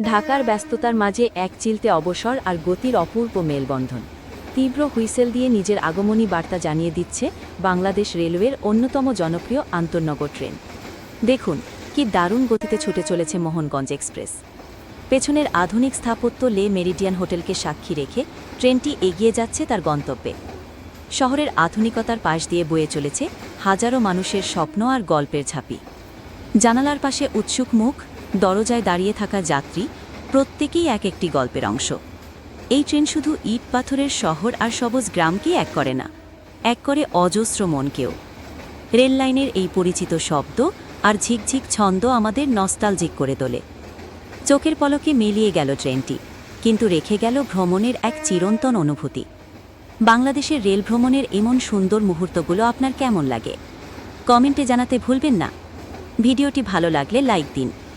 ঢাকার ব্যস্ততার মাঝে এক চিলতে অবসর আর গতির অপূর্ব মেলবন্ধন। তীব্র হুইসেল দিয়ে নিজের আগমনী বার্তা জানিয়ে দিচ্ছে বাংলাদেশ রেলওয়ের অন্যতম জনপ্রিয় আন্তর্নগর ট্রেন। দেখুন, কি দারুণ গতিতে ছুটে চলেছে মোহনগঞ্জ এক্সপ্রেস। পেছনের আধুনিক স্থাপত্য লে মেরিডিয়ান হোটেলকে সাক্ষী রেখে ট্রেনটি এগিয়ে যাচ্ছে তার গন্তব্যে। শহরের আধুনিকতার পাশ দিয়ে বয়ে চলেছে হাজারো মানুষের স্বপ্ন আর গল্পের ছাপি জানালার পাশে উৎসুক মুখ দরজায় দাঁড়িয়ে থাকা যাত্রী প্রত্যেকেই এক একটি গল্পের অংশ। এই ট্রেন শুধু ইট পাথরের শহর আর সবুজ গ্রামকেই এক করে না, এক করে অজস্র মনকেও। রেল লাইনের এই পরিচিত শব্দ আর ঝিকঝিক ছন্দ আমাদের নস্টালজিক করে তোলে। চোখের পলকে মিলিয়ে গেল ট্রেনটি, কিন্তু রেখে গেল ভ্রমণের এক চিরন্তন অনুভূতি। বাংলাদেশের রেল ভ্রমণের এমন সুন্দর মুহূর্তগুলো আপনার কেমন লাগে? কমেন্টে জানাতে ভুলবেন না। ভিডিওটি ভালো লাগলে লাইক দিন।